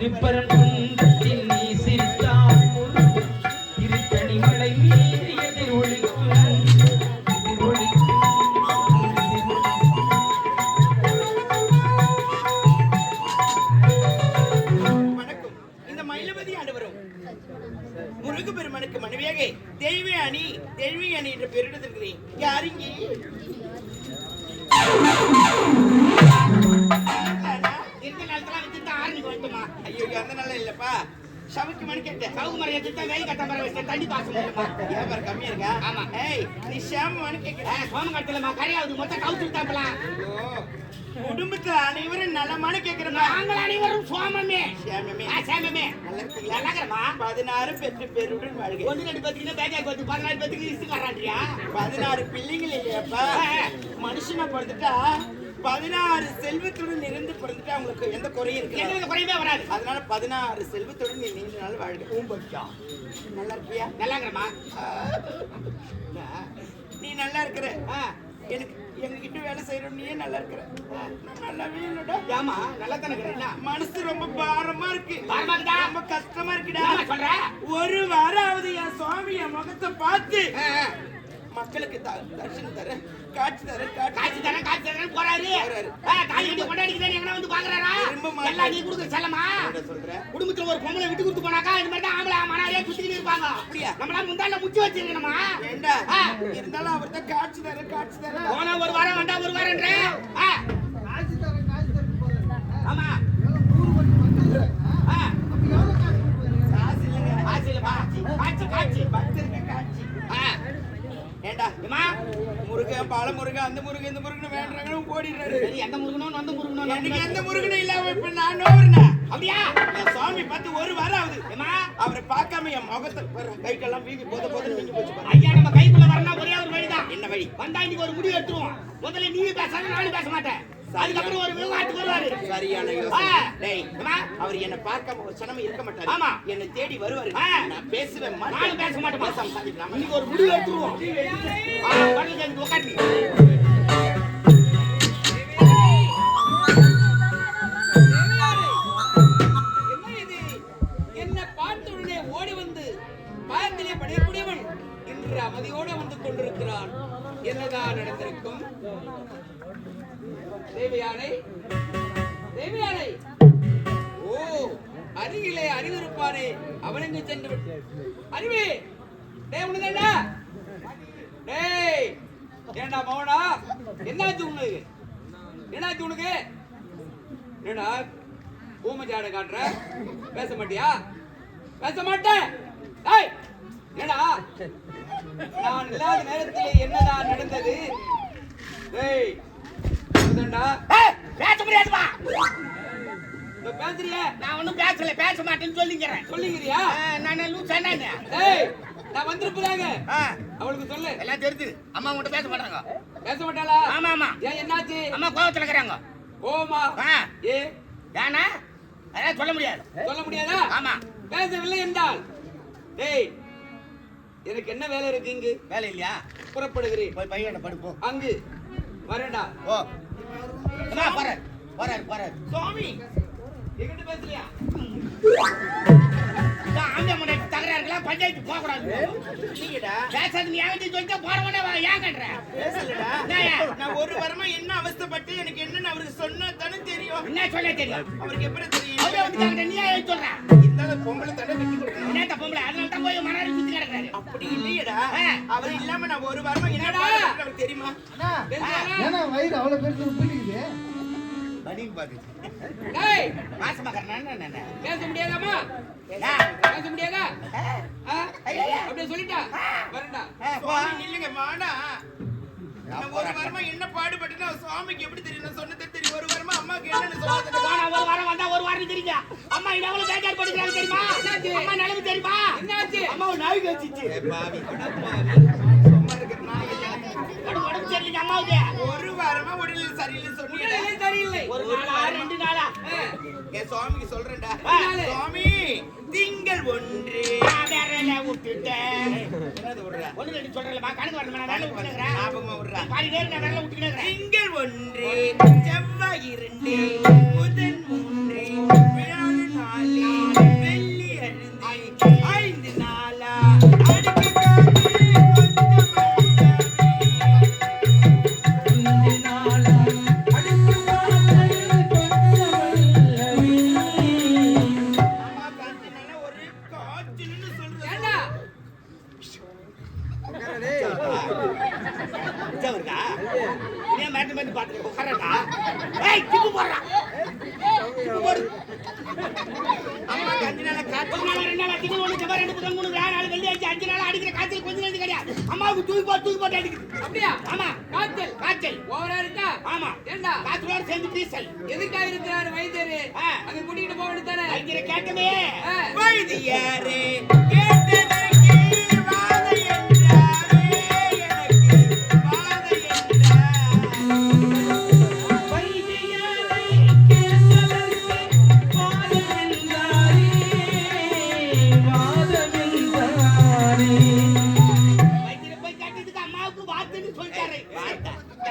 തിരുപ്പരം ஐயோ அந்த நாள இல்லப்பா. சவுக்கு மணி கேட்டேன் சவுக்கு மரம் வச்சுட்டு வெயில் கட்ட மரம் வச்சு தண்ணி பாச முடியுமா வியாபாரம் கம்மியா இருக்கா? ஆமா. ஏய் நீ ஷாம மணி கேட்கிறேன் சோம கட்டலமா கரையாவது மொத்தம் கவுச்சு குடும்பத்துல அனைவரும் நலமான கேட்கிறமா நாங்கள் அனைவரும் சோமமே. சேமமே நல்லா? நல்லா இருக்கிறமா பதினாறு பெற்று பேருடன் வாழ்க. ஒன்று ரெண்டு பத்துக்கு பேஜாக்கு வந்து பதினாலு பத்துக்கு இஸ்து வராண்டியா பதினாறு பிள்ளைங்கள் இல்லையாப்பா? மனுஷனா பதினாறு செல்வத்துடன் இருந்து பிறந்துட்டா உங்களுக்கு எந்த குறையும் இருக்கு எங்களுக்கு குறையவே வராது. அதனால பதினாறு செல்வத்துடன் நீ நீண்ட நாள் வாழ்க. பூம்பச்சா நல்லா இருப்பியா நல்லா இருக்கிறமா நீ நல்லா இருக்கிற. எனக்கு எங்க கிட்ட வேலை செய்யற நீயே நல்லா இருக்கிற. நல்லாவே இல்லடா. ஏமா நல்லா தானே இருக்கிறேன்னா மனசு ரொம்ப பாரமா இருக்கு. பாரமா இருக்குதா? ரொம்ப கஷ்டமா இருக்குடா. சொல்ற? ஒரு வாரம் ஆகுது என் சுவாமி என் முகத்தை பார்த்து. மக்களுக்கு த- தரிசனம் தர காட்சி தர காட்சி காய்ச்சி தரேன் காய்ச்சி தரேன் போறாரு. காய் கட்டி கொண்டாடிக்கிறேன் எங்கன்னா வந்து பாக்குறாரா. எல்லாம் நீ கொடுக்குற செல்லமா? என்ன சொல்ற? குடும்பத்துல ஒரு பொம்பளை விட்டு கொடுத்து போனாக்கா இந்த மாதிரி தான் ஆம்பளை மனாரே சுத்திக்கிட்டு இருப்பாங்க. அப்படியா? நம்மளா முந்தாண்ட முச்சி வச்சிருக்கணுமா. இருந்தாலும் அவர்தான் காட்சி தர காட்சி தர. போனா ஒரு வாரம் வந்தா ஒரு வாரம்ன்ற ஆ. ஆமா. ஆ. காசு இல்லைங்க. காய்ச்சி இல்லப்பா. காய்ச்சி காய்ச்சி பக்தருக்கு காட்சி. ஆ. ஏண்டா ஏம்மா? முருகன் பால முருகன் அந்த முருகன் இந்த முருகன் வேண்டாங்க ஓடிடுறாரு. எந்த முருகனும் அந்த முருகனும் எனக்கு எந்த முருகனும் இல்லாம இப்ப நான் நோவுறேன்? அப்படியா? என் சுவாமி பார்த்து ஒரு வாரம் ஆகுது. ஏம்மா? அவரை பார்க்காம என் முகத்தை கைக்கெல்லாம் வீங்கி போத போத வீங்கி போச்சு. ஐயா நம்ம கைக்குள்ள வரணும் ஒரே ஒரு வழிதான். என்ன வழி? வந்தா இன்னைக்கு ஒரு முடிவு எடுத்துருவோம். முதல்ல நீ பேசாத நானும் பேச மாட்டேன். அதுக்கப்புறம் ஒரு விவகாரத்துக்கு வருவாரு சரியான. யோசனை? அவர் என்ன பார்க்காம ஒரு சனமும் இருக்க மாட்டாரு ஆமா. என்னை தேடி வருவாரு. நான் பேசுவேன் நானும் பேச மாட்டேன் பேசாம சாதிக்கலாமா? இன்னைக்கு ஒரு முடிவு எடுத்துருவோம் ஆ, கடலுக்கு அங்கிட்டு உக்காந்து. என்ன இது என்ன பார்த்த உடனே ஓடி வந்து பாயத்திலே படையக்கூடியவன் இன்று அமைதியோடு வந்து கொண்டிருக்கிறான் என்னதான் நடந்திருக்கும் தேவியானை தேவையானை. ஓ அருகிலே அறிவிருப்பானே அவனுக்கு சென்று அறிவே டேய் உனதேண்டா டேய் ஏண்டா மௌனா என்னாச்சு உனக்கு? என்னாச்சு உனக்கு? என்னடா ஊமஜாட காட்டுற? பேச மாட்டியா? பேச மாட்டேன். டேய் என்னடா? நான் இல்லாத நேரத்தில் என்னதான் நடந்தது? டேய் பேச முடியாதுப்பா. பேசுறிய? நான் ஒண்ணும் பேசல பேச மாட்டேன்னு சொல்லிக்கிறேன். சொல்லிக்கிறியா? நான் என்னன்னு டேய் நான் வந்திருப்பதாங்க ஆ, அவளுக்கு சொல்லு. எல்லாம் தெரியுது. அம்மா உன்கிட்ட பேச மாட்டாங்க. பேச மாட்டாளா? ஆமா ஆமா. ஏன் என்னாச்சு? அம்மா கோவத்துல இருக்கிறாங்க. ஆ, ஏ? ஏன்னா அதான் சொல்ல முடியாது. சொல்ல முடியாதா? ஆமா. பேசவில்லை என்றால். டேய் எனக்கு என்ன வேலை இருக்கு இங்கு? வேலை இல்லையா? புறப்படுகிறேன். போய் பையனை படுப்போம் அங்கு. வரேன்டா. ஓ போறாரு போறாரு போறாரு சுவாமி எங்கிட்ட பேசலையா தகராறுக்கெல்லாம் பஞ்சாயத்து போக கூடாது பேசாத நீ ஏன் சொல்லிட்டு போற உடனே வா, ஏன் கட்டுற? நான் ஒரு வாரமா என்ன அவஸ்தைப்பட்டு எனக்கு என்னன்னு அவருக்கு சொன்னா தானே தெரியும். என்ன சொல்ல தெரியும்? அவருக்கு எப்படி தெரியும்? நீ ஏன் சொல்ற இருந்தாலும் பொம்பளை தடவை கட்டி கொடுக்கணும். என்னத்த பொம்பளை? அதனால தான் போய் மணாரி சுத்தி கிடக்குறாரு. அப்படி இல்லையடா. அவர் இல்லாம நான் ஒரு வாரமா என்னடா? அவருக்கு தெரியுமா? ஏன்னா வயிறு அவ்வளவு பெருசு பிடிக்குது பாத்துச்சு டேய் பேச முடியாதாமா பேச முடியாதா? அப்படியே சொல்லிட்டா? வரண்டா நில்லுங்க வாடா நான் ஒரு வாரமா என்ன சுவாமிக்கு எப்படி தெரியும் நான் சொன்னதே தெரியும். ஒரு வாரமா அம்மாக்கு என்னன்னு சொல்றது போனா ஒரு வாரம் வந்தா ஒரு வாரம் தெரியுங்க. அம்மா இது எவ்வளவு பேஜார் தெரியுமா? அம்மா நிலைமை தெரியுமா? என்னாச்சு? அம்மா ஒரு நாய் நாய் உடம்பு சரியில்லைங்க அம்மாவுக்கு. ஒரு வாரமா உடல் சரியில்லை சொன்னீங்க. சரியில்லை. ஒரு நாளா ரெண்டு நாளா. என் சுவாமிக்கு சொல்றேன்டா. சுவாமி திங்கள் ஒன்று என்ன விட்டுட்டேன் ஒண்ணு ரெண்டு சொல்றேன்மா கணக்கு வரணும்? நான் வேலை விட்டுக்கிறேன் ஞாபகமா விடுறா. பாதி பேர் நான் வேலை விட்டுக்கிறேன் திங்கள் ஒன்று செவ்வாய் இரண்டு புதன் அப்படியா ஆமா. காய்ச்சல் காய்ச்சல். ஓவரா இருக்கா? ஆமா. ஏண்டா? காய்ச்சலோட சேர்ந்து எதுக்காக இருக்கிறாரு வைத்தியரு. அங்க கூட்டிட்டு போக வேண்டியதானே கேட்டமே வைத்தியாரே கேட்டதற்கு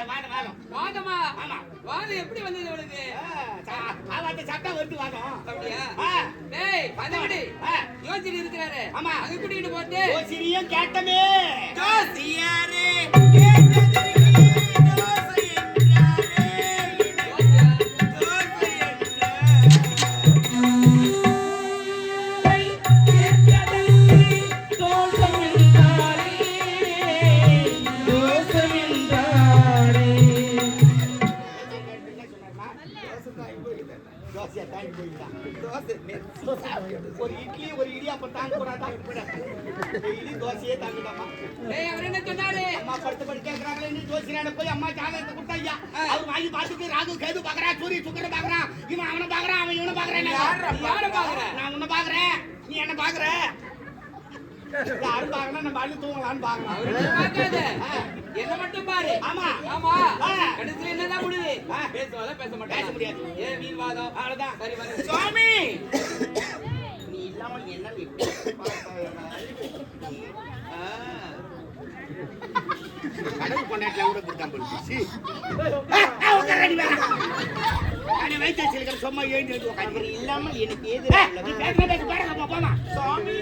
வாதம் வாதம் வாதமா ஆமா. வாதம் எப்படி வந்தது உனக்கு ஆவாத்த சாப்பிட்டா வருது வாதம் அப்படியா. டேய் அதை விடு ஆ. யோசிச்சுட்டு இருக்கிறாரு. ஆமா. அங்க கூட்டிட்டு போட்டு. ஓசிரியும் கேட்டமே. கேட்டதற்கு தோசையா தாங்கி போயிடலாம் தோசை ஒரு இட்லி ஒரு இடியாப்பம் தாங்க கூடாதா டெய்லி தோசையே தாங்கிடாமா டேய் அவர் என்ன சொன்னாரு? அம்மா படுத்து படுத்து கேட்கறாங்களே நீ ஜோசியரான போய் அம்மா ஜாதகத்தை கொடுத்தா ஐயா அவர் வாங்கி பார்த்துட்டு ராகு கேது பாக்குறான் சூரிய சுக்கரன் பாக்குறான் இவன் அவனை பாக்குறான் அவன் இவனை பாக்குறான் யாரை நீ யாரை பாக்குற? நான் உன்னை பாக்குறேன். நீ என்ன பாக்குற? யாரும் பாக்கணும் நம்ம அள்ளி பாக்குறான். நீ பார்க்காத என்ன மட்டும் பாரு. ஆமா. ஆமா. கடைசியில. பேசுவாத பேச மாட்டேன். பேச முடியாது. ஏன் வீண் வாதம் அவ்வளவுதான். சரி வர சுவாமி! நீ இல்லாமல் என்ன கடவுள் கொண்டாட்டில கூட போச்சு வைத்து வச்சிருக்கிற சும்மா எனக்கு போமா. சுவாமி!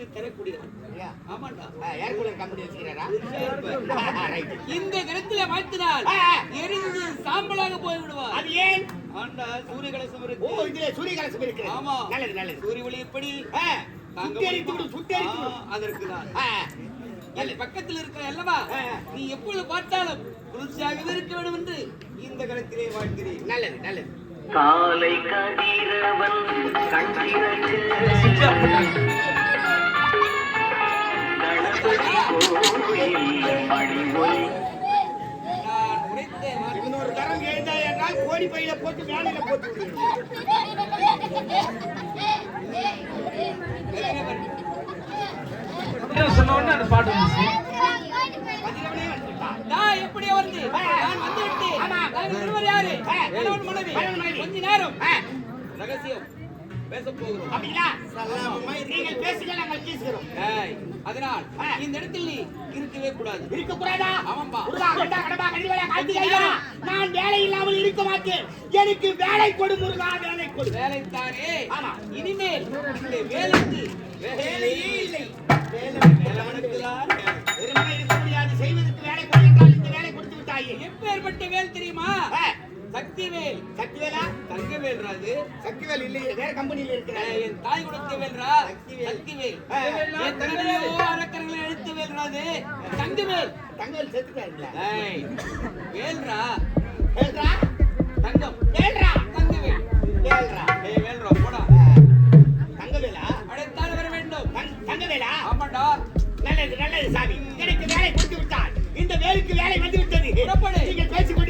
குளிர்ச்சி தரக்கூடியவன் ஐயா, ஆமாண்டா. ஆ, ஏர் கூலர் கம்பெனி வச்சுக்கிறாரா? ஆ, ரைட். இந்த கிணத்துல வாழ்த்தினால். எரிந்து சாம்பலாக போய் விடுவார் அது ஏன்? ஆண்டா சூரிய கலசம் ஓ இருக்கு இதுல சூரிய கலசம் இருக்கு. ஆமா. நல்லது நல்லது. சூரிய ஒளி எப்படி? சுட்டெரித்து விடும் சுட்டெரித்து விடும். அதற்கு தான். பக்கத்தில் இருக்கிற அல்லவா. நீ எப்பொழுது பார்த்தாலும் குளிர்ச்சியாகவே இருக்க வேண்டும் என்று இந்த கணத்திலே வாழ்கிறேன். நல்லது நல்லது. காலை கதிரவன் கண்ணிரண்டு இன்னொரு தரம் எழுந்தா என்றால் கோடி பையில போட்டு வேலையில போட்டு சொன்ன அந்த பாட்டு வந்துச்சு எப்படியோ வந்து நான் வந்து விட்டேன். ஆமா. நாங்கள் இருவர் யாரு மனைவி. கொஞ்ச நேரம். ரகசியம். பேச போகிறோம் அப்படிங்களா? நீங்கள் பேசுங்க நாங்கள் பேசுகிறோம். அதனால். இந்த இடத்தில் நீ இருக்கவே கூடாது. இருக்க கூடாதா ஆமாம்பா. கண்டா, ஐயா, நான் வேலை இல்லாமல் இருக்க மாட்டேன். எனக்கு வேலை கொடு முருகா வேலை கொடு. வேலைத்தானே? ஆமா. இனிமேல் இந்த வேலைக்கு வேலையே இல்லை. வேலை. முடியாது செய்வதற்கு வேலை கொடு என்றால் இந்த வேலை கொடுத்து விட்டாயே. எப்பேற்பட்ட வேல் தெரியுமா? ஆ, சக்தி வேல் சக்திவேலா? தங்க வேல்ராது சக்திவேல் இல்லையே வேற கம்பெனியில் இருக்கிறார். என் தாய் கொடுத்த வேல்ரா சக்தி வேல் ஆ. எத்தனையோ அரக்கர்களை அழித்து வேல்ராது தங்க வேல் தங்கவேல். செத்துட்டாருங்களா? ஏய், வேல்ரா வேல்ரா தங்கம். வேல்ரா தங்க வேல் வேல்ரா ஏய் வேல்ரா போடா. தங்கவேலா? அடைத்தால் வர வேண்டும். தங்- தங்கவேலா? ஆமாண்டா நல்லது நல்லது சாமி. எனக்கு வேலை கொடுத்து விட்டார் இந்த வேலைக்கு வேலை வந்து விட்டது. நீங்கள் பேசிக் கொண்டிருக்க நான் வந்து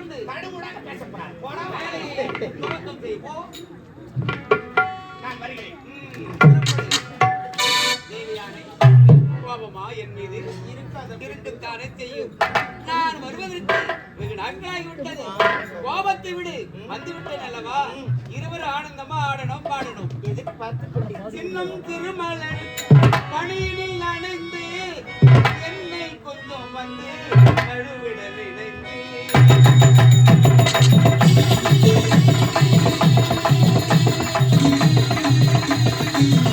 கொண்டு வருவதற்கு வெகு நாட்களாகிவிட்டது கோபத்தை விடு. வந்துவிட்டேன் அல்லவா? இருவரும் ஆனந்தமா ஆடணும் பாடணும். சின்னம் திருமலை பணியினில் அணைந்து என்னை கொஞ்சம் வந்து கழுவிட நினைந்து Thank you.